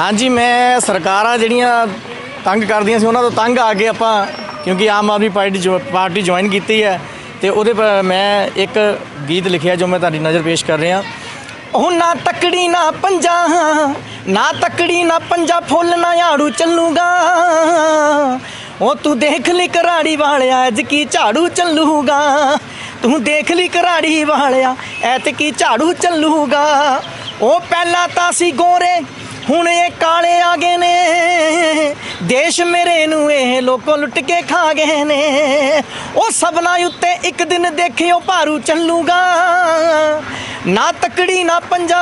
ਹਾਂਜੀ, ਮੈਂ ਸਰਕਾਰਾਂ ਜਿਹੜੀਆਂ ਤੰਗ ਕਰਦੀਆਂ ਸੀ, ਉਹਨਾਂ ਤੋਂ ਤੰਗ ਆ ਕੇ ਆਪਾਂ, ਕਿਉਂਕਿ ਆਮ ਆਦਮੀ ਪਾਰਟੀ ਜੋ, ਪਾਰਟੀ ਜੁਆਇਨ ਕੀਤੀ ਹੈ, ਤੇ ਉਹਦੇ ਪਰ ਮੈਂ ਇੱਕ ਗੀਤ ਲਿਖਿਆ ਜੋ ਮੈਂ ਤੁਹਾਡੀ ਨਜ਼ਰ ਪੇਸ਼ ਕਰ ਰਿਹਾ। ਉਹ ਨਾ ਤਕੜੀ ਨਾ ਪੰਜਾ, ਨਾ ਤਕੜੀ ਨਾ ਪੰਜਾ ਫੁੱਲ ਨਾ ਝਾੜੂ ਚੱਲੂਗਾ। ਉਹ ਤੂੰ ਦੇਖ ਲਈ ਕਰਾੜੀ ਵਾਲਿਆ, ਅੱਜ ਕੀ ਝਾੜੂ ਚੱਲੂਗਾ। ਤੂੰ ਦੇਖ ਲਈ ਕਰਾੜੀ ਵਾਲਿਆ ਐਤ ਕੀ ਝਾੜੂ ਚੱਲੂਗਾ। ਉਹ ਪਹਿਲਾਂ ਤਾਂ ਸੀ ਗੋਰੇ ਹੁਣ ਇਹ ਕਾਲੇ ਆ ਗਏ ਨੇ। ਦੇਸ਼ ਮੇਰੇ ਨੂੰ ਇਹ ਲੋਕੋ ਲੁੱਟ ਕੇ ਖਾ ਗਏ ਨੇ। ਉਹ ਸਭਨਾ ਉੱਤੇ ਇੱਕ ਦਿਨ ਦੇਖਿਓ ਭਾਰੂ ਚੱਲੂਗਾ। ਨਾ ਤਕੜੀ, ਨਾ ਪੰਜਾ।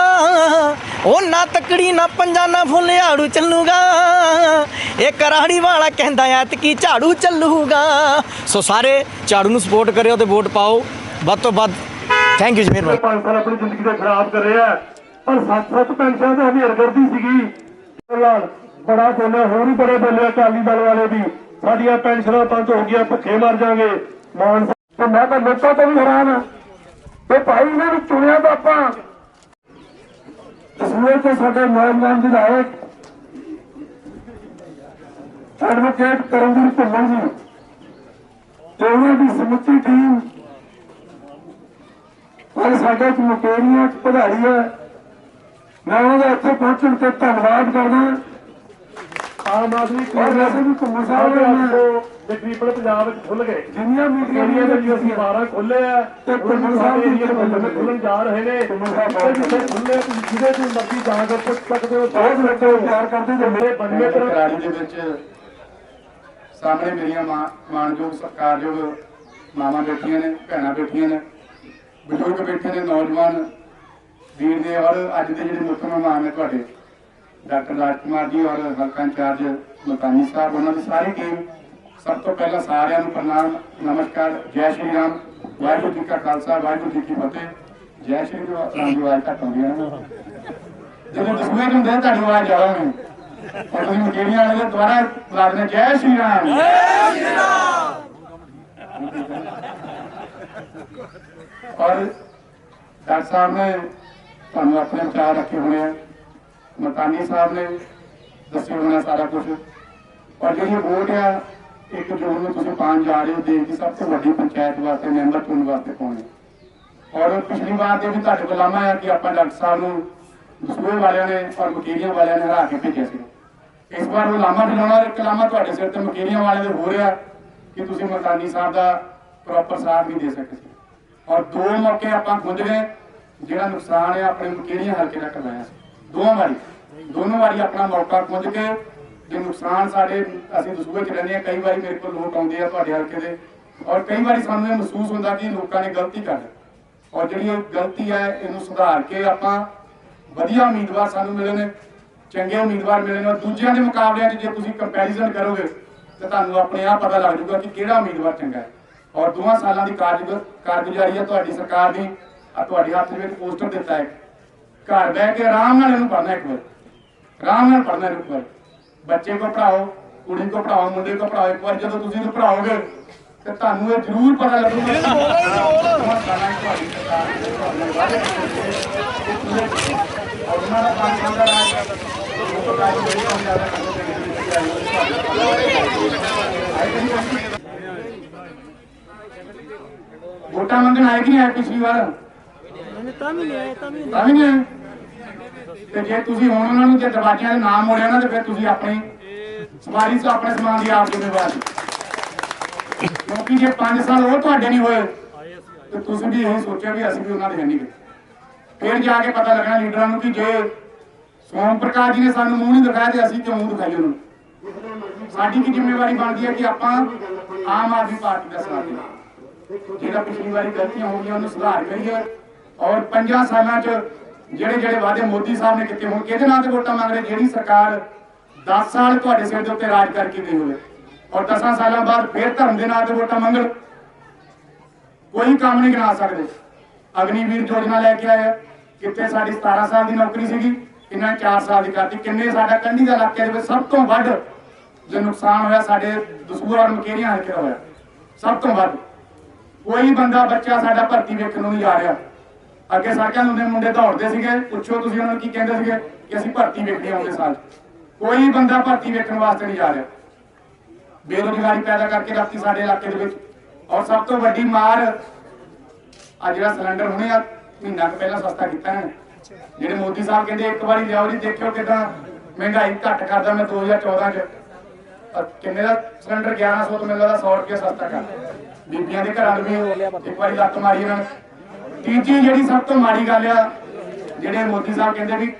ਉਹ ਨਾ ਤਕੜੀ, ਨਾ ਪੰਜਾ, ਨਾ ਫੁੱਲ ਚੱਲੂਗਾ। ਇਹ ਕਰਾੜੀ ਵਾਲਾ ਕਹਿੰਦਾ ਐਤ ਝਾੜੂ ਚੱਲੂਗਾ। ਸੋ ਸਾਰੇ ਝਾੜੂ ਨੂੰ ਸਪੋਰਟ ਕਰਿਓ ਤੇ ਵੋਟ ਪਾਓ। ਵੱਧ ਤੋਂ ਵੱਧ ਥੈਂਕ ਯੂ ਜੀ, ਮਿਹਰਬਾਨੀ। ਪੰਜ ਸਾਲ ਆਪਣੀ ਜ਼ਿੰਦਗੀ ਦਾ ਖਰਾਬ ਕਰ ਰਿਹਾ। ਪਰ ਸੱਤ ਸੱਤ ਪੈਨਸ਼ਨ ਤੇ ਹਮੇਰ ਕਰਦੀ ਸੀਗੀ। ਲਾਲ ਬੜਾ ਬੋਲਿਆ, ਹੋਰ ਵੀ ਬੜੇ ਬੋਲੇ ਅਕਾਲੀ ਦਲ ਵਾਲੇ ਵੀ। ਸਾਡੀਆਂ ਪੈਨਸ਼ਨਾਂ ਬੰਦ ਹੋ ਗਈਆਂ, ਭੁੱਖੇ ਮਰ ਜਾਾਂਗੇ। ਮਾਨ ਤੇ ਮੈਂ ਤਾਂ ਲੋਕਾਂ ਤੋਂ ਵੀ ਹੈਰਾਨ ਹਾਂ ਤੇ ਭਾਈ ਇਹਨਾਂ ਨੂੰ ਚੁਣਿਆ ਤਾਂ ਆਪਾਂ। ਕਸ਼ਮੀਰ ਤੋਂ ਸਾਡੇ ਨੌਜਵਾਨ ਵਿਧਾਇਕ ਐਡਵੋਕੇਟ ਕਰਮਵੀਰ ਭੁੱਲਰ ਜੀ ਤੇ ਉਹਨਾਂ ਦੀ ਸਮੁੱਚੀ ਟੀਮ ਪਰ ਸਾਡੇ ਚ ਮੁਕੇਰੀਆਂ ਚ ਮੈਂ ਉਹਨਾਂ ਦਾ ਇੱਥੇ ਪਹੁੰਚਣ ਤੇ ਧੰਨਵਾਦ ਕਰਦਾ। ਆਮ ਆਦਮੀ ਕਾਂਗਰਸ ਵੀ ਘੁੰਮਣ ਸਾਹਿਬ ਨੇ ਤਕਰੀਬਨ ਪੰਜਾਬ ਵਿੱਚ ਖੁੱਲ ਗਏ। ਜਿੰਨੀਆਂ ਮੀਟਿੰਗਾਂ ਦੇ ਵਿੱਚ ਅਸੀਂ 12 ਖੁੱਲੇ ਆ ਤੇ ਘੁੰਮਣ ਸਾਹਿਬ ਦੀ ਜਿਹੜੇ ਖੁੱਲਣ ਜਾ ਰਹੇ ਨੇ ਜਿੱਥੇ ਖੁੱਲੇ ਤੁਸੀਂ ਜਿਹਦੇ ਤੋਂ ਮਰਜ਼ੀ ਜਾ ਕੇ ਪੁੱਛ ਸਕਦੇ ਹੋ ਬਹੁਤ ਲੱਗੇ ਪਿਆਰ ਕਰਦੇ ਤੇ ਮੇਰੇ ਬੰਦੇ ਤਰ੍ਹਾਂ ਰਾਜ ਦੇ ਵਿੱਚ ਸਾਹਮਣੇ ਮੇਰੀਆਂ ਮਾਂ- ਮਾਣਯੋਗ ਸਤਿਕਾਰਯੋਗ ਮਾਵਾਂ ਬੈਠੀਆਂ ਨੇ ਭੈਣਾਂ ਬੈਠੀਆਂ ਨੇ ਬਜ਼ੁਰਗ ਬੈਠੇ ਨੇ ਨੌਜਵਾਨ ਵੀਰ ਨੇ ਔਰ ਅੱਜ ਦੇ ਜਿਹੜੇ ਮੁੱਖ ਮਹਿਮਾਨ ਨੇ ਤੁਹਾਡੇ ਡਾਕਟਰ ਰਾਜਕੁਮਾਰ ਜੀ ਔਰ ਹਲਕਾ ਇੰਚਾਰਜ ਮਲਕਾਨੀ ਸਾਹਿਬ ਉਹਨਾਂ ਦੀ ਸਾਰੀ ਟੀਮ ਸਭ ਤੋਂ ਪਹਿਲਾਂ ਸਾਰਿਆਂ ਨੂੰ ਪ੍ਰਣਾਮ ਨਮਸਕਾਰ ਜੈ ਸ਼੍ਰੀ ਰਾਮ ਵਾਹਿਗੁਰੂ ਜੀ ਕਾ ਖਾਲਸਾ ਵਾਹਿਗੁਰੂ ਜੀ ਕੀ ਫਤਿਹ। ਜੈ ਸ਼੍ਰੀ ਰਾਮ ਦੀ ਆਵਾਜ਼ ਘੱਟ ਆਉਂਦੀ ਹੈ ਨਾ। ਜਦੋਂ ਦਸਵੇਂ ਨੂੰ ਤੁਹਾਡੀ ਆਵਾਜ਼ ਜ਼ਿਆਦਾ ਹੋਣੀ ਔਰ ਤੁਸੀਂ ਮਕੇਰੀਆਂ ਵਾਲੇ ਦੇ ਦੁਆਰਾ ਬੁਲਾ ਦੇਣਾ ਜੈ ਸ਼੍ਰੀ ਰਾਮ। ਔਰ ਡਾਕਟਰ ਸਾਹਿਬ ਨੇ ਤੁਹਾਨੂੰ ਆਪਣੇ ਵਿਚਾਰ ਰੱਖੇ ਹੋਣੇ ਆ। ਮਕਾਨੀ ਸਾਹਿਬ ਨੇ ਦੱਸਿਆ ਹੋਣਾ ਸਾਰਾ ਕੁਝ ਔਰ ਜਿਹੜੀ ਵੋਟ ਆ, ਇੱਕ ਜੂਨ ਨੂੰ ਤੁਸੀਂ ਪਾਉਣ ਜਾ ਰਹੇ ਹੋ, ਦੇਸ਼ ਦੀ ਸਭ ਤੋਂ ਵੱਡੀ ਪੰਚਾਇਤ ਵਾਸਤੇ ਮੈਂਬਰ ਚੁਣਨ ਵਾਸਤੇ ਪਾਉਣੇ ਔਰ ਪਿਛਲੀ ਵਾਰ ਦੇ ਵੀ ਤੁਹਾਡੇ ਕੋਲ ਹੈ ਕਿ ਆਪਾਂ ਡਾਕਟਰ ਸਾਹਿਬ ਨੂੰ ਦਸੂਏ ਵਾਲਿਆਂ ਨੇ ਔਰ ਮਕੀਰੀਆਂ ਵਾਲਿਆਂ ਨੇ ਹਰਾ ਕੇ ਭੇਜਿਆ ਸੀ। ਇਸ ਵਾਰ ਉਹ ਲਾਮਾ ਵੀ ਲਾਉਣਾ ਇੱਕ ਲਾਮਾ ਤੁਹਾਡੇ ਸਿਰ ਤੇ ਮਕੇਰੀਆਂ ਵਾਲੇ ਦੇ ਹੋ ਰਿਹਾ ਕਿ ਤੁਸੀਂ ਮਕਾਨੀ ਸਾਹਿਬ ਦਾ ਪ੍ਰੋਪਰ ਸਾਥ ਨਹੀਂ ਦੇ ਸਕੇ ਔਰ ਦੋ ਮੌਕੇ ਆਪਾਂ ਖੁੰਝ ਗਏ। ਜਿਹੜਾ ਨੁਕਸਾਨ ਹੈ ਆਪਣੇ ਕਿਹੜੀਆਂ ਹਲਕੇ ਤੱਕ ਲਾਇਆ? ਸੀ ਦੋਵਾਂ ਵਾਰੀ। ਦੋਨੋਂ ਵਾਰੀ ਆਪਣਾ ਮੌਕਾ ਖੁੰਝ ਕੇ ਜੇ ਨੁਕਸਾਨ ਸਾਡੇ, ਅਸੀਂ ਦਸੂਏ ਚ ਰਹਿੰਦੇ ਹਾਂ, ਕਈ ਵਾਰੀ ਮੇਰੇ ਕੋਲ ਲੋਕ ਆਉਂਦੇ ਆ ਤੁਹਾਡੇ ਹਲਕੇ ਦੇ। ਔਰ ਕਈ ਵਾਰੀ ਸਾਨੂੰ ਇਹ ਮਹਿਸੂਸ ਹੁੰਦਾ ਕਿ ਲੋਕਾਂ ਨੇ ਗਲਤੀ ਕਰ ਔਰ ਜਿਹੜੀ ਇਹ ਗਲਤੀ ਹੈ, ਇਹਨੂੰ ਸੁਧਾਰ ਕੇ ਆਪਾਂ ਵਧੀਆ ਉਮੀਦਵਾਰ ਸਾਨੂੰ ਮਿਲੇ ਨੇ, ਚੰਗੇ ਉਮੀਦਵਾਰ ਮਿਲੇ ਨੇ। ਔਰ ਦੂਜਿਆਂ ਦੇ ਮੁਕਾਬਲਿਆਂ 'ਚ ਜੇ ਤੁਸੀਂ ਕੰਪੈਰੀਜ਼ਨ ਕਰੋਗੇ, ਤਾਂ ਤੁਹਾਨੂੰ ਆਪਣੇ ਆਪ ਪਤਾ ਲੱਗ ਜਾਊਗਾ ਕਿ ਕਿਹੜਾ ਉਮੀਦਵਾਰ ਚੰਗਾ ਹੈ। ਔਰ ਦੋਵਾਂ ਸਾਲਾਂ ਦੀ ਕਾਰਜ ਕਾਰਗੁਜ਼ਾਰੀ ਹੈ ਤੁਹਾਡੀ ਸਰਕਾਰ ਦੀ। ਆ ਤੁਹਾਡੇ ਹੱਥ ਵਿੱਚ ਪੋਸਟਰ ਦਿੱਤਾ ਹੈ ਘਰ ਬਹਿ ਕੇ ਆਰਾਮ ਨਾਲ ਇਹਨੂੰ ਪੜ੍ਹਨਾ ਇੱਕ ਵਾਰ ਆਰਾਮ ਨਾਲ ਪੜ੍ਹਨਾ ਇੱਕ ਵਾਰ ਬੱਚੇ ਕੋ ਪੜਾਓ ਕੁੜੀ ਕੋ ਪੜਾਓ ਮੁੰਡੇ ਕੋ ਪੜਾਓ ਇੱਕ ਵਾਰ ਜਦੋਂ ਤੁਸੀਂ ਇਹਨੂੰ ਪੜਾਓਗੇ ਤੇ ਤੁਹਾਨੂੰ ਇਹ ਜ਼ਰੂਰ ਪਤਾ ਲੱਗੂਗਾ ਉਹਨਾਂ ਦਾ ਕੰਮ ਚੱਲਦਾ ਰਿਹਾ ਉਹ ਤੋਂ ਕੰਮ ਵੋਟਾਂ ਮੰਗਣ ਆਏ ਕਿ ਨਹੀਂ ਆਏ ਪਿਛਲੀ ਵਾਰ ਤਾਂ ਵੀ ਨਹੀਂ ਆਏ ਤਾਂ ਵੀ ਨਹੀਂ ਆਏ ਤੇ ਜੇ ਤੁਸੀਂ ਹੁਣ ਉਹਨਾਂ ਨੂੰ ਜੇ ਦਰਵਾਜ਼ਿਆਂ ਦੇ ਨਾਮ ਮੋੜਿਆ ਨਾ, ਤੇ ਫਿਰ ਤੁਸੀਂ ਆਪਣੀ ਸਵਾਰੀ ਤੋਂ ਆਪਣੇ ਸਮਾਨ ਦੀ ਆਪ ਜ਼ਿੰਮੇਵਾਰ ਕਿਉਂਕਿ ਜੇ 5 ਸਾਲ ਉਹ ਤੁਹਾਡੇ ਨਹੀਂ ਹੋਏ, ਤੇ ਤੁਸੀਂ ਵੀ ਇਹ ਸੋਚਿਆ ਵੀ ਅਸੀਂ ਵੀ ਉਹਨਾਂ ਦੇ ਹੈ ਨਹੀਂ ਫਿਰ ਜਾ ਕੇ ਪਤਾ ਲੱਗਣਾ ਲੀਡਰਾਂ ਨੂੰ ਕਿ ਜੇ ਸੋਮ ਪ੍ਰਕਾਸ਼ ਜੀ ਨੇ ਸਾਨੂੰ ਮੂੰਹ ਨਹੀਂ ਦਿਖਾਇਆ, ਤੇ ਅਸੀਂ ਕਿਉਂ ਮੂੰਹ ਦਿਖਾਈ ਉਹਨਾਂ ਨੂੰ? ਸਾਡੀ ਕੀ ਜ਼ਿੰਮੇਵਾਰੀ ਬਣਦੀ ਹੈ ਕਿ ਆਪਾਂ ਆਮ ਆਦਮੀ ਪਾਰਟੀ ਦਾ ਸਾਥ ਦੇਣਾ ਜਿਹੜਾ ਪਿਛਲੀ ਵਾਰੀ ਗਲਤੀਆਂ ਹੋ ਗਈਆਂ, ਉਹਨੂੰ ਸੁਧਾਰ ਕਰੀਏ। ਔਰ 5 ਸਾਲਾਂ 'ਚ ਜਿਹੜੇ ਜਿਹੜੇ ਵਾਅਦੇ ਮੋਦੀ ਸਾਹਿਬ ਨੇ ਕੀਤੇ ਹੁਣ ਕਿਹਦੇ ਨਾਂ ਤੇ ਵੋਟਾਂ ਮੰਗ ਰਹੇ, ਜਿਹੜੀ ਸਰਕਾਰ 10 ਸਾਲ ਤੁਹਾਡੇ ਸਿਰ ਦੇ ਉੱਤੇ ਰਾਜ ਕਰਕੇ ਗਈ ਹੋਵੇ ਔਰ 10 ਸਾਲਾਂ ਬਾਅਦ ਫੇਰ ਧਰਮ ਦੇ ਨਾਂ ਤੇ ਵੋਟਾਂ ਮੰਗਣ, ਕੋਈ ਕੰਮ ਨਹੀਂ ਕਰਾ ਸਕਦੇ। ਅਗਨੀਵੀਰ ਯੋਜਨਾ ਲੈ ਕੇ ਆਇਆ, ਕਿੱਥੇ ਸਾਡੀ 17 ਸਾਲ ਦੀ ਨੌਕਰੀ ਸੀਗੀ ਇਹਨਾਂ 4 ਸਾਲ ਦੀ ਕਰਤੀ, ਕਿੰਨੇ ਸਾਡਾ ਕੰਢੀ ਦਾ ਇਲਾਕੇ ਦੇ ਵਿੱਚ ਸਭ ਤੋਂ ਵੱਧ ਜੋ ਨੁਕਸਾਨ ਹੋਇਆ ਸਾਡੇ ਦਸੂਰ ਔਰ ਮਕੇਰੀਆਂ ਹਲਕੇ ਦਾ ਹੋਇਆ, ਸਭ ਤੋਂ ਵੱਧ। ਕੋਈ ਬੰਦਾ ਬੱਚਾ ਸਾਡਾ ਭਰਤੀ ਵੇਖਣ ਨੂੰ ਨਹੀਂ ਜਾ ਰਿਹਾ। ਅੱਗੇ ਸੜਕਾਂ ਨੂੰ ਦੇ ਮੁੰਡੇ ਦੌੜਦੇ ਸੀਗੇ, ਪੁੱਛੋ ਤੁਸੀਂ ਉਹਨਾਂ ਨੂੰ ਕੀ ਕਹਿੰਦੇ ਸੀਗੇ ਕਿ ਅਸੀਂ ਭਰਤੀ ਵੇਖਣੀ ਆਉਂਦੇ ਸਾਲ ਕੋਈ ਬੰਦਾ ਭਰਤੀ ਵੇਖਣ ਵਾਸਤੇ ਨਹੀਂ ਜਾ ਰਿਹਾ। ਬੇਰੁਜ਼ਗਾਰੀ ਪੈਦਾ ਕਰਕੇ ਰੱਖਤੀ ਸਾਡੇ ਇਲਾਕੇ ਦੇ ਵਿੱਚ। ਔਰ ਸਭ ਤੋਂ ਵੱਡੀ ਮਾਰ ਆ ਜਿਹੜਾ ਸਿਲੰਡਰ ਹੁਣੇ ਆ, ਮਹੀਨਾ ਕੁ ਪਹਿਲਾਂ ਸਸਤਾ ਕੀਤਾ ਇਹਨਾਂ ਜਿਹੜੇ ਮੋਦੀ ਸਾਹਿਬ ਕਹਿੰਦੇ, ਇੱਕ ਵਾਰੀ ਲਿਆਓ ਜੀ, ਦੇਖਿਓ ਕਿਦਾਂ ਮਹਿੰਗਾਈ ਘੱਟ ਕਰਦਾ ਮੈਂ 2014 ਚ। ਅਹ ਕਿੰਨੇ ਦਾ ਸਿਲੰਡਰ 1100 ਤੋਂ ਮੈਨੂੰ ਲੱਗਦਾ 100 ਰੁਪਏ ਸਸਤਾ ਕਰ ਬੀਬੀਆਂ ਦੇ ਘਰਾਂ ਨੂੰ ਵੀ ਇੱਕ ਵਾਰੀ ਲੱਤ ਮਾਰੀ ਇਹਨਾਂ ਤੀਜੀ ਜਿਹੜੀ ਸਭ ਤੋਂ ਮਾੜੀ ਗੱਲ ਆ, ਜਿਹੜੇ ਮੋਦੀ ਸਾਹਿਬ ਕਹਿੰਦੇ ਵੀ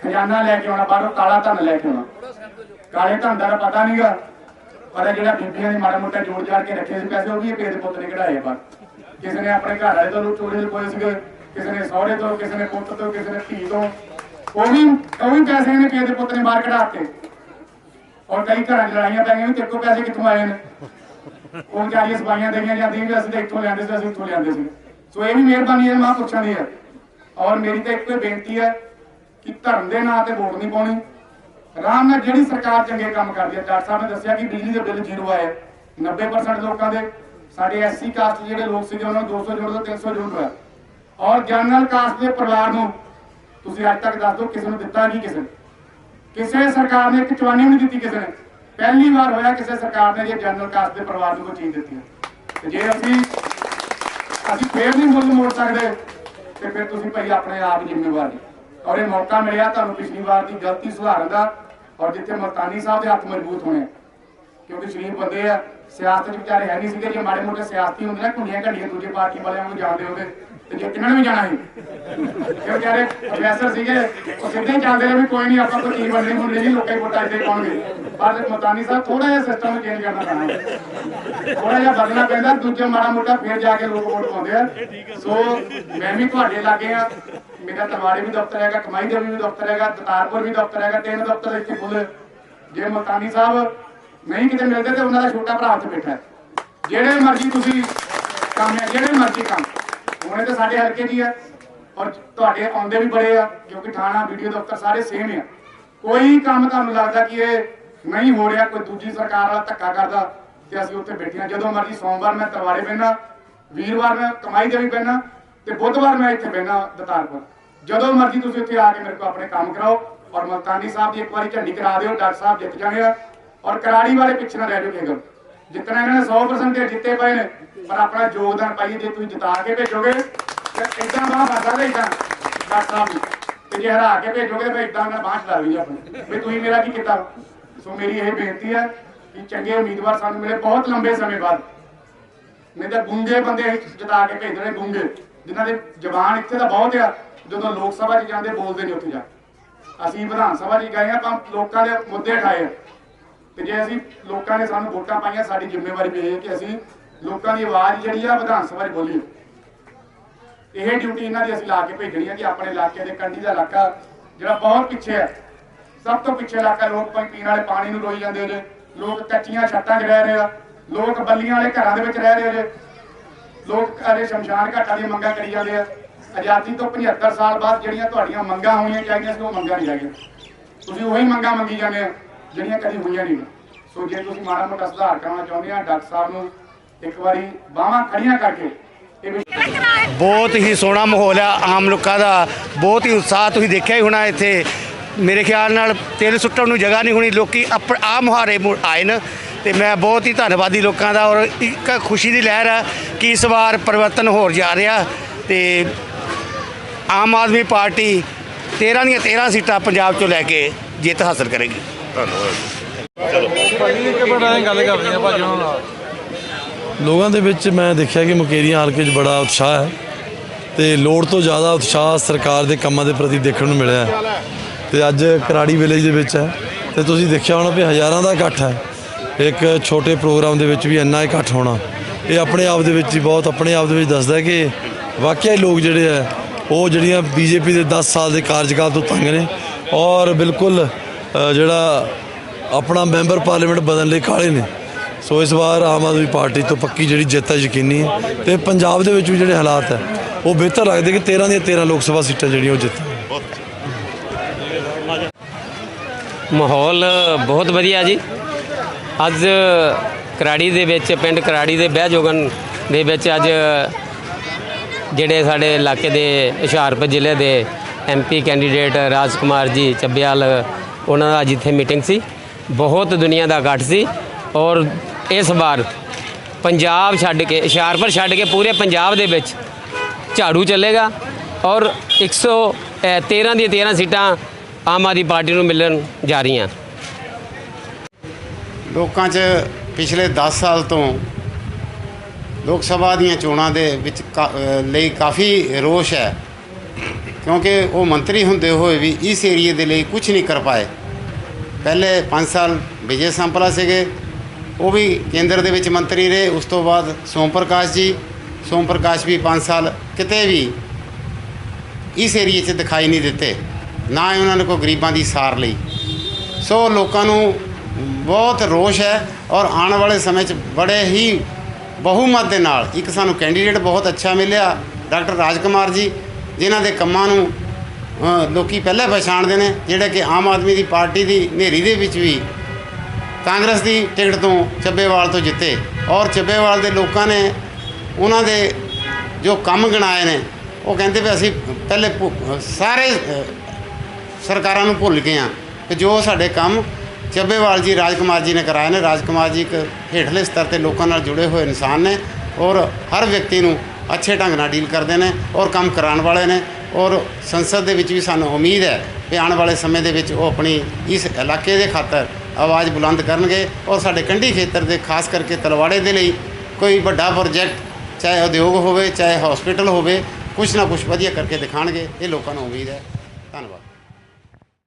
ਖਜ਼ਾਨਾ ਲੈ ਕੇ ਆਉਣਾ, ਬਾਹਰੋਂ ਕਾਲਾ ਧਨ ਲੈ ਕੇ ਆਉਣਾ। ਕਾਲੇ ਧਨ ਦਾ ਤਾਂ ਪਤਾ ਨਹੀਂਗਾ ਪਰ ਜਿਹੜਾ ਬੀਬੀਆਂ ਨੇ ਮਾੜਾ ਮੋਟਾ ਜੋੜ ਜਾੜ ਕੇ ਰੱਖੇ ਸੀ ਪੈਸੇ, ਉਹ ਵੀ ਪੇਟ ਪੁੱਤ ਨੇ ਕਢਾਏ ਪਰ ਕਿਸੇ ਨੇ ਆਪਣੇ ਘਰ ਵਾਲੇ ਤੋਂ ਚੋਰੀ ਲੁਕੋਏ ਸੀਗੇ, ਕਿਸੇ ਨੇ ਸਹੁਰੇ ਤੋਂ, ਕਿਸੇ ਨੇ ਪੁੱਤ ਤੋਂ, ਕਿਸੇ ਨੇ ਧੀ ਤੋਂ। ਉਹ ਵੀ ਉਹ ਵੀ ਪੈਸੇ ਨੇ ਪੇਟ ਪੁੱਤ ਨੇ ਬਾਹਰ ਕਢਾਤੇ ਔਰ ਕਈ ਘਰਾਂ 'ਚ ਲੜਾਈਆਂ ਪੈ ਗਈਆਂ, ਵੀ ਤੇਰੇ ਕੋਲ ਪੈਸੇ ਕਿੱਥੋਂ ਆਏ ਨੇ? ਉਹ ਵਿਚਾਰੀਆਂ ਸਫਾਈਆਂ ਦੇਈਆਂ ਜਾਂਦੀਆਂ ਵੀ ਅਸੀਂ ਇੱਥੋਂ ਲਿਆਂਦੇ ਸੀ, ਅਸੀਂ ਇੱਥੋਂ ਲਿਆਂਦੇ ਸੀ। ਸੋ ਇਹ ਵੀ ਮਿਹਰਬਾਨੀ ਹੈ, ਮਾਂ ਪੁੱਛਣ ਦੀ ਹੈ ਔਰ ਮੇਰੀ ਤਾਂ ਇੱਕੋ ਬੇਨਤੀ ਹੈ ਕਿ ਧਰਮ ਦੇ ਨਾਂ ਤੇ ਵੋਟ ਨਹੀਂ ਪਾਉਣੀ। ਆਰਾਮ ਨਾਲ ਜਿਹੜੀ ਸਰਕਾਰ ਚੰਗੇ ਕੰਮ ਕਰਦੀ ਹੈ, ਡਾਕਟਰ ਸਾਹਿਬ ਨੇ ਦੱਸਿਆ ਕਿ ਬਿਜਲੀ ਦੇ ਬਿੱਲ ਜ਼ੀਰੋ ਆਏ। 90% ਲੋਕਾਂ ਦੇ, ਸਾਡੇ ਐਸਸੀ ਕਾਸਟ ਜਿਹੜੇ ਲੋਕ ਸੀਗੇ, ਉਹਨਾਂ ਨੂੰ 200 ਜੋੜ ਦੋ 300 ਜੋੜ ਹੋਇਆ ਔਰ ਜਨਰਲ ਕਾਸਟ ਦੇ ਪਰਿਵਾਰ ਨੂੰ ਤੁਸੀਂ ਅੱਜ ਤੱਕ ਦੱਸ ਦਿਓ, ਕਿਸੇ ਨੂੰ ਦਿੱਤਾ ਕੀ ਕਿਸੇ ਨੇ। ਕਿਸੇ ਸਰਕਾਰ ਨੇ ਇੱਕ ਚਵਾਨੀ ਵੀ ਨਹੀਂ ਦਿੱਤੀ ਕਿਸੇ ਨੇ। ਪਹਿਲੀ ਵਾਰ ਹੋਇਆ ਕਿਸੇ ਸਰਕਾਰ ਨੇ ਜੇ ਜਨਰਲ ਕਾਸਟ ਦੇ ਪਰਿਵਾਰ ਨੂੰ ਕੋਈ ਚੀਜ਼ ਦਿੱਤੀ ਹੈ। ਤੇ ਜੇ ਅਸੀਂ ਅਸੀਂ ਫੇਰ ਨਹੀਂ ਮੁੱਲ ਮੋੜ ਸਕਦੇ ਤੇ ਫਿਰ ਤੁਸੀਂ ਭਾਈ ਆਪਣੇ ਆਪ ਹੀ ਜ਼ਿੰਮੇਵਾਰ। ਔਰ ਇਹ ਮੌਕਾ ਮਿਲਿਆ ਤੁਹਾਨੂੰ ਪਿਛਲੀ ਵਾਰ ਦੀ ਗਲਤੀ ਸੁਧਾਰਨ ਦਾ ਔਰ ਜਿੱਥੇ ਮਲਤਾਨੀ ਸਾਹਿਬ ਦੇ ਹੱਥ ਮਜ਼ਬੂਤ ਹੋਣੇ। ਕਿਉਂਕਿ ਸ਼ਰੀਫ ਬੰਦੇ ਆ, ਸਿਆਸਤ ਵਿਚਾਰੇ ਹੈ ਨਹੀਂ ਸੀਗੇ, ਜੇ ਮਾੜੇ ਮੋਟੇ ਸਿਆਸਤੀ ਹੁੰਦੇ ਨਾ ਕੁੰਡੀਆਂ ਘੰਡੀਆਂ ਦੂਜੇ ਪਾਰਟੀ ਵਾਲਿਆਂ ਨੂੰ ਜਾਣਦੇ ਹੁੰਦੇ। ਤੇ ਵੀ ਜਾਣਾ ਸੀ? ਇਹ ਵਿਚਾਰੇ ਪ੍ਰੋਫੈਸਰ ਸੀਗੇ। ਉਹ ਸਿੱਧੇ ਚੱਲਦੇ ਰਹੇ ਵੀ ਕੋਈ ਨਹੀਂ ਆਪਾਂ ਕੋਈ ਚੀਜ਼ ਬਣਨੀ ਨਹੀਂ ਲੋਕਾਂ ਹੀ ਵੋਟਾਂ ਇੱਥੇ ਪਾਉਣਗੇ। ਪਰ ਮਤਾਨੀ ਸਾਹਿਬ ਥੋੜਾ ਜਿਹਾ ਸਿਸਟਮ ਚੇਂਜ ਕਰਨਾ ਪੈਣਾ ਥੋੜਾ ਜਿਹਾ ਬਦਲਣਾ ਪੈਂਦਾ, ਦੂਜੇ ਮਾੜਾ ਮੋਟਾ ਫੇਰ ਜਾ ਕੇ ਲੋਕ ਵੋਟ ਪਾਉਂਦੇ ਆ। ਸੋ, ਮੈਂ ਵੀ ਤੁਹਾਡੇ ਲਾਗੇ ਆ। ਮੇਰਾ ਤਲਵਾੜੇ ਵੀ ਦਫ਼ਤਰ ਹੈਗਾ, ਕਮਾਈ ਦੇ ਵੀ ਦਫ਼ਤਰ ਹੈਗਾ ਦਤਾਰਪੁਰ ਵੀ ਦਫ਼ਤਰ ਹੈਗਾ, ਤਿੰਨ ਦਫ਼ਤਰ ਇੱਥੇ ਖੁੱਲੇ ਜੇ ਮਤਾਨੀ ਸਾਹਿਬ ਨਹੀਂ ਕਿਤੇ ਮਿਲਦੇ ਤੇ ਉਹਨਾਂ ਦਾ ਛੋਟਾ ਭਰਾ ਉੱਥੇ ਬੈਠਾ ਹੈ। ਜਿਹੜੇ ਮਰਜ਼ੀ ਤੁਸੀਂ ਕੰਮ ਹੈ, ਜਿਹੜੇ ਮਰਜ਼ੀ ਕੰਮ। ਹੁਣੇ ਤਾਂ ਸਾਡੇ ਹਲਕੇ ਦੀ ਆ, ਔਰ ਤੁਹਾਡੇ ਆਉਂਦੇ ਵੀ ਬੜੇ ਆ, ਕਿਉਂਕਿ ਥਾਣਾ, ਵੀਡੀਓ ਦਫ਼ਤਰ ਸਾਰੇ ਸੇਮ ਆ। ਕੋਈ ਕੰਮ ਤੁਹਾਨੂੰ ਲੱਗਦਾ ਕਿ ਇਹ ਨਹੀਂ ਹੋ ਰਿਹਾ, ਕੋਈ ਦੂਜੀ ਸਰਕਾਰ ਵਾਲਾ ਧੱਕਾ ਕਰਦਾ, ਤੇ ਅਸੀਂ ਉੱਥੇ ਬੈਠੇ ਆ ਜਦੋਂ ਮਰਜ਼ੀ ਸੋਮਵਾਰ ਮੈਂ ਤਰਵਾੜੇ ਪੈਣਾ ਵੀਰਵਾਰ ਮੈਂ ਕਮਾਈ ਦੇ ਵੀ ਪੈਣਾ ਤੇ ਬੁੱਧਵਾਰ ਮੈਂ ਇੱਥੇ ਪੈਣਾ ਦਤਾਰਪੁਰ। ਜਦੋਂ ਮਰਜ਼ੀ ਤੁਸੀਂ ਉੱਥੇ ਆ ਕੇ ਮੇਰੇ ਕੋਲ ਆਪਣੇ ਕੰਮ ਕਰਾਓ, ਔਰ ਮਲਤਾਨੀ ਸਾਹਿਬ ਦੀ ਇੱਕ ਵਾਰੀ ਝੰਡੀ ਕਰਾ ਦਿਓ, ਡਾਕਟਰ ਸਾਹਿਬ ਜਿੱਤ ਜਾਣੇ ਆ, ਔਰ ਕਰਾੜੀ ਵਾਲੇ ਪਿੱਛੇ ਨਾ ਰਹਿ ਜਾਓ ਕਿਸੇ ਜਿੱਤਣਾ ਇਹਨਾਂ ਨੇ 100% ਤੇ ਜਿੱਤੇ ਪਏ ਨੇ, ਪਰ ਆਪਣਾ ਯੋਗਦਾਨ ਪਾਈਏ ਜੇ ਤੁਸੀਂ ਜਿਤਾ ਕੇ ਭੇਜੋਗੇ, ਤੇ ਇਦਾਂ ਬਾਹ ਫਸਾ ਇਦਾਂ ਡਾਕਟਰ ਸਾਹਿਬ ਨੂੰ ਤੇ ਜੇ ਹਰਾ ਕੇ ਭੇਜੋਗੇ, ਤੇ ਇਦਾਂ ਮੈਂ ਬਾਂਹ ਚਲਾ ਲਈ ਆਪਣੀ। ਵੀ ਤੁਸੀਂ ਮੇਰਾ ਕੀ ਕੀਤਾ? ਸੋ ਮੇਰੀ ਇਹ ਬੇਨਤੀ ਹੈ ਕਿ ਚੰਗੇ ਉਮੀਦਵਾਰ ਸਾਨੂੰ ਮਿਲੇ ਬਹੁਤ ਲੰਬੇ ਸਮੇਂ ਬਾਅਦ। ਨਹੀਂ ਤਾਂ ਗੁੰਗੇ ਬੰਦੇ ਅਸੀਂ ਜਿਤਾ ਕੇ ਭੇਜ ਰਹੇ ਗੁੰਗੇ, ਜਿਨ੍ਹਾਂ ਦੇ ਜ਼ਬਾਨ ਇੱਥੇ ਤਾਂ ਬਹੁਤ ਆ, ਜਦੋਂ ਲੋਕ ਸਭਾ 'ਚ ਜਾਂਦੇ ਬੋਲਦੇ ਨਹੀਂ ਉੱਥੇ ਜਾ। ਅਸੀਂ ਵਿਧਾਨ ਸਭਾ 'ਚ ਗਏ ਆ, ਆਪਾਂ ਲੋਕਾਂ ਦੇ ਮੁੱਦੇ ਉਠਾਏ ਆ। ਤੇ ਜੇ ਅਸੀਂ ਲੋਕਾਂ ਨੇ ਸਾਨੂੰ ਵੋਟਾਂ ਪਾਈਆਂ, ਸਾਡੀ ਜ਼ਿੰਮੇਵਾਰੀ ਵੀ ਇਹ ਹੈ ਕਿ ਅਸੀਂ ਲੋਕਾਂ ਦੀ ਆਵਾਜ਼ ਜਿਹੜੀ ਆ ਵਿਧਾਨ ਸਭਾ 'ਚ ਬੋਲੀਏ। ਇਹ ਡਿਊਟੀ ਇਹਨਾਂ ਦੀ ਅਸੀਂ ਲਾ ਕੇ ਭੇਜਣੀ ਹੈ ਕਿ ਆਪਣੇ ਇਲਾਕੇ ਦੇ ਕੰਢੀ ਦਾ ਇਲਾਕਾ ਜਿਹੜਾ ਬਹੁਤ ਪਿੱਛੇ ਹੈ, ਸਭ ਤੋਂ ਪਿੱਛੇ ਇਲਾਕਾ ਲੋਕ ਪੀਣ ਵਾਲੇ ਪਾਣੀ ਨੂੰ ਰੋਈ ਜਾਂਦੇ ਨੇ। ਲੋਕ ਕੱਚੀਆਂ ਛੱਤਾਂ 'ਚ ਰਹਿ ਰਹੇ ਆ। ਲੋਕ ਬੱਲੀਆਂ ਵਾਲੇ ਘਰਾਂ ਦੇ ਵਿੱਚ ਰਹਿ ਰਹੇ ਨੇ। ਲੋਕ ਅਰੇ ਸ਼ਮਸ਼ਾਨ ਘਾਟਾਂ ਦੀਆਂ ਮੰਗਾਂ ਕਰੀ ਜਾਂਦੇ ਆ। ਆਜ਼ਾਦੀ ਤੋਂ 75 ਸਾਲ ਬਾਅਦ ਜਿਹੜੀਆਂ ਤੁਹਾਡੀਆਂ ਮੰਗਾਂ ਹੋਣੀਆਂ ਚਾਹੀਦੀਆਂ ਸੀ ਉਹ ਮੰਗਾਂ ਨਹੀਂ ਰਹਿ ਹੈਗੀਆਂ ਤੁਸੀਂ ਉਹੀ ਮੰਗਾਂ ਮੰਗੀ ਜਾਂਦੇ ਆ। ਜਿਹੜੀਆਂ ਕਦੀ ਹੋਈਆਂ ਨਹੀਂ। ਸੋ ਜੇ ਤੁਸੀਂ ਮਾੜਾ ਮੋਟਾ ਸੁਧਾਰ ਕਰਨਾ ਚਾਹੁੰਦੇ ਆ, ਡਾਕਟਰ ਸਾਹਿਬ ਨੂੰ ਇੱਕ ਵਾਰੀ ਬਾਹਾਂ ਖੜੀਆਂ ਕਰਕੇ ਬਹੁਤ ਹੀ ਸੋਹਣਾ ਮਾਹੌਲ ਆ ਆਮ ਲੋਕਾਂ ਦਾ। ਬਹੁਤ ਹੀ ਉਤਸ਼ਾਹ ਤੁਸੀਂ ਦੇਖਿਆ ਹੀ ਹੋਣਾ ਇੱਥੇ। ਮੇਰੇ ਖਿਆਲ ਨਾਲ ਤੇਲ ਸੁੱਟਣ ਨੂੰ ਜਗ੍ਹਾ ਨਹੀਂ ਹੋਣੀ। ਲੋਕੀ ਆਪ ਆ ਮੁਹਾਰੇ ਆਏ ਨੇ। ਤੇ ਮੈਂ ਬਹੁਤ ਹੀ ਧੰਨਵਾਦੀ ਲੋਕਾਂ ਦਾ ਔਰ ਇੱਕ ਖੁਸ਼ੀ ਦੀ ਲਹਿਰ ਹੈ ਕਿ ਇਸ ਵਾਰ ਪਰਿਵਰਤਨ ਹੋਰ ਜਾ ਰਿਹਾ। ਤੇ ਆਮ ਆਦਮੀ ਪਾਰਟੀ 13 ਦੀਆਂ 13 ਸੀਟਾਂ ਪੰਜਾਬ ਚੋਂ ਲੈ ਕੇ ਜਿੱਤ ਹਾਸਲ ਕਰੇਗੀ। ਧੰਨਵਾਦ ਕਰਦੇ ਹਾਂ ਲੋਕਾਂ ਦੇ ਵਿੱਚ ਮੈਂ ਦੇਖਿਆ ਕਿ ਮੁਕੇਰੀਆਂ ਹਲਕੇ 'ਚ ਬੜਾ ਉਤਸ਼ਾਹ ਹੈ ਤੇ ਲੋੜ ਤੋਂ ਜ਼ਿਆਦਾ ਉਤਸ਼ਾਹ ਸਰਕਾਰ ਦੇ ਕੰਮਾਂ ਦੇ ਪ੍ਰਤੀ ਦੇਖਣ ਨੂੰ ਮਿਲਿਆ ਹੈ। ਤੇ ਅੱਜ ਕਰਾੜੀ ਵਿਲੇਜ ਦੇ ਵਿੱਚ ਹੈ। ਤੇ ਤੁਸੀਂ ਦੇਖਿਆ ਹੋਣਾ ਵੀ ਹਜ਼ਾਰਾਂ ਦਾ ਇਕੱਠ ਹੈ। ਇੱਕ ਛੋਟੇ ਪ੍ਰੋਗਰਾਮ ਦੇ ਵਿੱਚ ਵੀ ਇੰਨਾ ਇਕੱਠ ਹੋਣਾ। ਇਹ ਆਪਣੇ ਆਪ ਦੇ ਵਿੱਚ ਹੀ ਬਹੁਤ ਆਪਣੇ ਆਪ ਦੇ ਵਿੱਚ ਦੱਸਦਾ ਕਿ ਵਾਕਿਆ ਹੀ ਲੋਕ ਜਿਹੜੇ ਹੈ, ਉਹ ਜਿਹੜੀਆਂ ਬੀਜੇਪੀ ਦੇ 10 ਸਾਲ ਦੇ ਕਾਰਜਕਾਲ ਤੋਂ ਤੰਗ ਨੇ ਔਰ ਬਿਲਕੁਲ ਜਿਹੜਾ ਆਪਣਾ ਮੈਂਬਰ ਪਾਰਲੀਮੈਂਟ ਬਦਲਣ ਲਈ ਕਾਲੇ ਨੇ। ਸੋ ਇਸ ਵਾਰ ਆਮ ਆਦਮੀ ਪਾਰਟੀ ਤੋਂ ਪੱਕੀ ਜਿਹੜੀ ਜਿੱਤ ਹੈ ਯਕੀਨੀ ਹੈ। ਤੇ ਪੰਜਾਬ ਦੇ ਵਿੱਚ ਵੀ ਜਿਹੜੇ ਹਾਲਾਤ ਹੈ, ਉਹ ਬਿਹਤਰ ਲੱਗਦੇ ਕਿ 13 ਦੀਆਂ 13 ਲੋਕ ਸਭਾ ਸੀਟਾਂ ਜਿਹੜੀਆਂ ਉਹ ਜਿੱਤ ਮਾਹੌਲ ਬਹੁਤ ਵਧੀਆ ਜੀ। ਅੱਜ ਕਰਾੜੀ ਦੇ ਵਿੱਚ, ਪਿੰਡ ਕਰਾੜੀ ਦੇ ਬਹਿਜੋਗਨ ਦੇ ਵਿੱਚ ਅੱਜ ਜਿਹੜੇ ਸਾਡੇ ਇਲਾਕੇ ਦੇ ਹੁਸ਼ਿਆਰਪੁਰ ਜ਼ਿਲ੍ਹੇ ਦੇ ਐਮਪੀ ਕੈਂਡੀਡੇਟ ਰਾਜ ਕੁਮਾਰ ਜੀ ਚੱਬਿਆਲ ਉਹਨਾਂ ਦਾ ਅੱਜ ਇੱਥੇ ਮੀਟਿੰਗ ਸੀ। ਬਹੁਤ ਦੁਨੀਆ ਦਾ ਇਕੱਠ ਸੀ ਔਰ ਇਸ ਵਾਰ ਪੰਜਾਬ ਛੱਡ ਕੇ, ਹੁਸ਼ਿਆਰਪੁਰ ਛੱਡ ਕੇ ਪੂਰੇ ਪੰਜਾਬ ਦੇ ਵਿੱਚ ਝਾੜੂ ਚੱਲੇਗਾ ਔਰ 113 ਦੀਆਂ 13 ਸੀਟਾਂ ਆਮ ਆਦਮੀ ਪਾਰਟੀ ਨੂੰ ਮਿਲਣ ਜਾ ਰਹੀਆਂ। ਲੋਕਾਂ 'ਚ ਪਿਛਲੇ 10 ਸਾਲ ਤੋਂ ਲੋਕ ਸਭਾ ਦੀਆਂ ਚੋਣਾਂ ਦੇ ਵਿੱਚ ਕਾ- ਲਈ ਕਾਫੀ ਰੋਸ਼ ਹੈ। ਕਿਉਂਕਿ ਉਹ ਮੰਤਰੀ ਹੁੰਦੇ ਹੋਏ ਵੀ ਇਸ ਏਰੀਏ ਦੇ ਲਈ ਕੁਝ ਨਹੀਂ ਕਰ ਪਾਏ। ਪਹਿਲੇ 5 ਸਾਲ ਵਿਜੇ ਸੰਪਲਾ ਸੀਗੇ। ਉਹ ਵੀ ਕੇਂਦਰ ਦੇ ਵਿੱਚ ਮੰਤਰੀ ਰਹੇ। ਉਸ ਤੋਂ ਬਾਅਦ ਸੋਮ ਪ੍ਰਕਾਸ਼ ਜੀ। ਸੋਮ ਪ੍ਰਕਾਸ਼ ਵੀ 5 ਸਾਲ ਕਿਤੇ ਵੀ ਇਸ ਏਰੀਏ 'ਚ ਦਿਖਾਈ ਨਹੀਂ ਦਿੱਤੇ। ਨਾ ਹੀ ਉਹਨਾਂ ਨੇ ਕੋਈ ਗਰੀਬਾਂ ਦੀ ਸਾਰ ਲਈ। ਸੋ ਲੋਕਾਂ ਨੂੰ ਬਹੁਤ ਰੋਸ਼ ਹੈ ਔਰ ਆਉਣ ਵਾਲੇ ਸਮੇਂ 'ਚ ਬੜੇ ਹੀ ਬਹੁਮਤ ਦੇ ਨਾਲ ਇੱਕ ਸਾਨੂੰ ਕੈਂਡੀਡੇਟ ਬਹੁਤ ਅੱਛਾ ਮਿਲਿਆ। ਡਾਕਟਰ ਰਾਜਕੁਮਾਰ ਜੀ। ਜਿਨ੍ਹਾਂ ਦੇ ਕੰਮਾਂ ਨੂੰ ਅ, ਲੋਕੀ ਪਹਿਲਾਂ ਪਛਾਣਦੇ ਨੇ ਜਿਹੜੇ ਕਿ ਆਮ ਆਦਮੀ ਦੀ ਪਾਰਟੀ ਦੀ ਹਨੇਰੀ ਦੇ ਵਿੱਚ ਵੀ ਕਾਂਗਰਸ ਦੀ ਟਿਕਟ ਤੋਂ ਚੱਬੇਵਾਲ ਤੋਂ ਜਿੱਤੇ। ਔਰ ਚੱਬੇਵਾਲ ਦੇ ਲੋਕਾਂ ਨੇ ਉਹਨਾਂ ਦੇ ਜੋ ਕੰਮ ਗਿਣਾਏ ਨੇ ਉਹ ਕਹਿੰਦੇ ਵੀ ਅਸੀਂ ਪਹਿਲੇ ਭੁ- ਸਾਰੇ ਸਰਕਾਰਾਂ ਨੂੰ ਭੁੱਲ ਗਏ ਆ ਕਿ ਜੋ ਸਾਡੇ ਕੰਮ ਚੱਬੇਵਾਲ ਜੀ ਰਾਜਕੁਮਾਰ ਜੀ ਨੇ ਕਰਾਏ ਨੇ। ਰਾਜਕੁਮਾਰ ਜੀ ਇੱਕ ਹੇਠਲੇ ਸਤਰ ਤੇ ਲੋਕਾਂ ਨਾਲ ਜੁੜੇ ਹੋਏ ਇਨਸਾਨ ਨੇ ਔਰ ਹਰ ਵਿਅਕਤੀ ਨੂੰ ਅੱਛੇ ਢੰਗ ਨਾਲ ਡੀਲ ਕਰਦੇ ਨੇ ਔਰ ਕੰਮ ਕਰਾਉਣ ਵਾਲੇ ਨੇ ਔਰ ਸੰਸਦ ਦੇ ਵਿੱਚ ਵੀ ਸਾਨੂੰ ਉਮੀਦ ਹੈ ਕਿ ਆਉਣ ਵਾਲੇ ਸਮੇਂ ਦੇ ਵਿੱਚ ਉਹ ਆਪਣੀ ਇਸ ਇਲਾਕੇ ਦੇ ਖਾਤਰ ਆਵਾਜ਼ ਬੁਲੰਦ ਕਰਨਗੇ ਔਰ ਸਾਡੇ ਕੰਢੀ ਖੇਤਰ ਦੇ ਖਾਸ ਕਰਕੇ ਤਲਵਾੜੇ ਦੇ ਲਈ ਕੋਈ ਵੱਡਾ ਪ੍ਰੋਜੈਕਟ, ਚਾਹੇ ਉਦਯੋਗ ਹੋਵੇ, ਚਾਹੇ ਹਸਪੀਟਲ ਹੋਵੇ, ਕੁਛ ਨਾ ਕੁਛ ਵਧੀਆ ਕਰਕੇ ਦਿਖਾਣਗੇ ਇਹ ਲੋਕਾਂ ਨੂੰ ਉਮੀਦ ਹੈ। ਧੰਨਵਾਦ।